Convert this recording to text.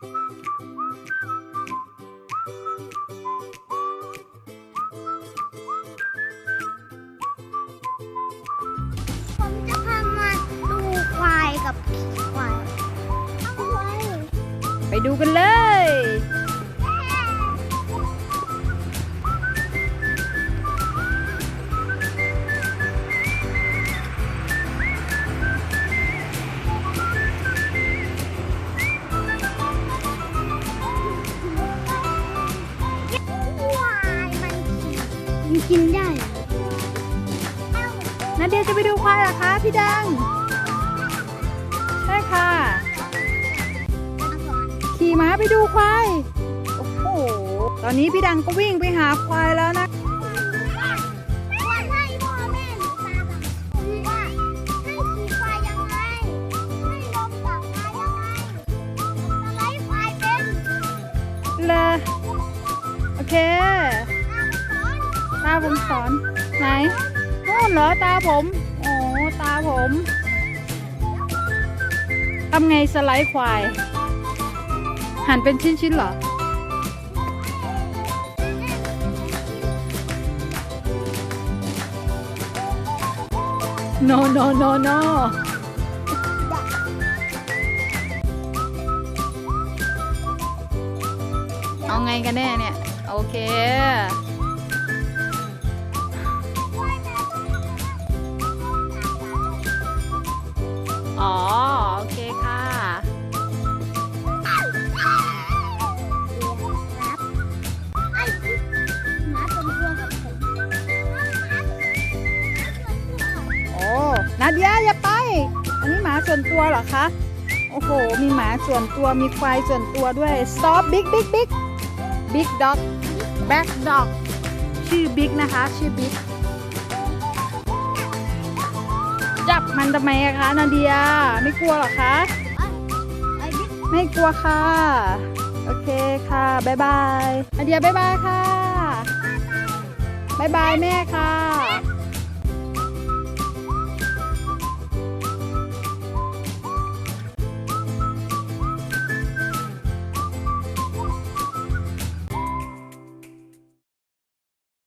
ผมจะพามาดูควายกับขี่ควาย ไปดูกันเลย มันกินได้เหรอเอ้านาเดียจะไปดูควายเหรอคะพี่ดัง ใช่ค่ะเอาก่อนขี่ม้าไปดูควาย โอ้โห ตอนนี้พี่ดังก็วิ่งไปหาควายแล้วนะว่าให้พ่อแม่หนูตากับผมว่าให้ขี่ควายยังไงให้ลงจากควายยังไงสไลด์ควายเป็นเลยาสอนตาผมสอนไหนโน่นเหรอตาผม โอ้ตาผมทำไงสไลด์ควาย หั่นเป็นชิ้นๆเหรอ no no no no เอาไงกันแน่เนี่ย โอเค เดียอย่าไป อันนี้หมาส่วนตัวเหรอคะ โอ้โห มีหมาส่วนตัว มีควายส่วนตัวด้วย stop big big big big dog back dog ชื่อบิ๊กนะคะ ชื่อบิ๊ก จับมันทำไมอะคะนาเดีย ไม่กลัวเหรอคะไอ้บิ๊กไม่กลัวค่ะ โอเคค่ะ บ๊ายบายนาเดียบ๊ายบายค่ะ บ๊ายบายแม่ค่ะ